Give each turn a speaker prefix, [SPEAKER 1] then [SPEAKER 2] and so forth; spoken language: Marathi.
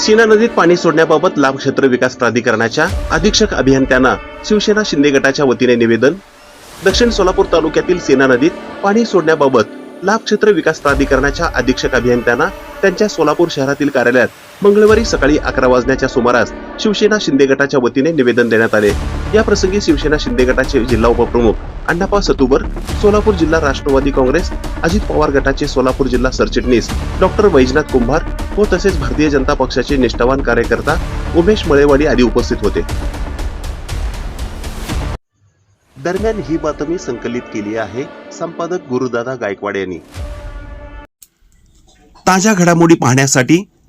[SPEAKER 1] सीना नदीत पाणी सोडण्याबाबत लाभ क्षेत्र विकास प्राधिकरणाच्या अधीक्षक अभियंत्यांना शिवसेना शिंदे गटाच्या वतीने निवेदन. दक्षिण सोलापूर तालुक्यातील सेना नदीत पाणी सोडण्याबाबत लाभ क्षेत्र विकास प्राधिकरणाच्या अधीक्षक अभियंत्यांना त्यांच्या सोलापूर शहरातील कार्यालयात मंगळवारी सकाळी अकरा वाजण्याच्या सुमारास शिवसेना शिंदे गटाच्या वतीने निवेदन देण्यात आले. या प्रसंगी शिवसेना शिंदे गटाचे जिल्हा उपप्रमुख अण्णापा सतुबर सोलापूर जिल्हा राष्ट्रवादी काँग्रेस अजित पवार गटाचे सोलापूर जिल्हा सरचिटणीस डॉक्टर वैजनाथ कुंभार व तसेच भारतीय जनता पक्षाचे निष्ठावान कार्यकर्ता उमेश मळेवाडी आदी उपस्थित होते. दरम्यान ही बातमी संकलित केली आहे संपादक गुरुदादा गायकवाड यांनी. ताज्या घडामोडी पाहण्यासाठी